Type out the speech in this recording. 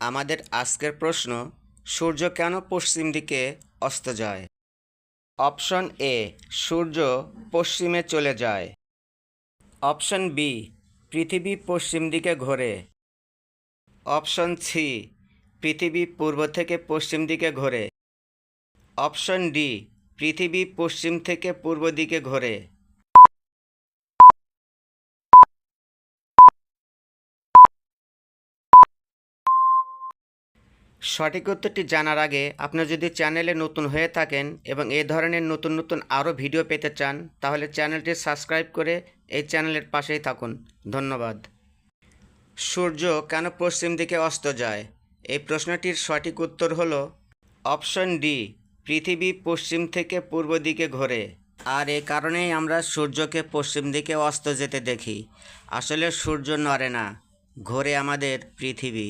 আমাদের আজকের প্রশ্ন, সূর্য কেন পশ্চিম দিকে অস্ত যায়? অপশন এ, সূর্য পশ্চিমে চলে যায়। অপশন বি, পৃথিবী পশ্চিম দিকে ঘোরে। অপশন সি, পৃথিবী পূর্ব থেকে পশ্চিম দিকে ঘোরে। অপশন ডি, পৃথিবী পশ্চিম থেকে পূর্ব দিকে ঘোরে। সঠিক উত্তরটি জানার আগে আপনি যদি চ্যানেলে নতুন হয়ে থাকেন এবং এই ধরনের নতুন নতুন আরও ভিডিও পেতে চান, তাহলে চ্যানেলটি সাবস্ক্রাইব করে এই চ্যানেলের পাশেই থাকুন। ধন্যবাদ। সূর্য কেন পশ্চিম দিকে অস্ত যায়? এই প্রশ্নটির সঠিক উত্তর হল অপশন ডি, পৃথিবী পশ্চিম থেকে পূর্ব দিকে ঘোরে। আর এ কারণেই আমরা সূর্যকে পশ্চিম দিকে অস্ত যেতে দেখি। আসলে সূর্য নড়ে না, ঘোরে আমাদের পৃথিবী।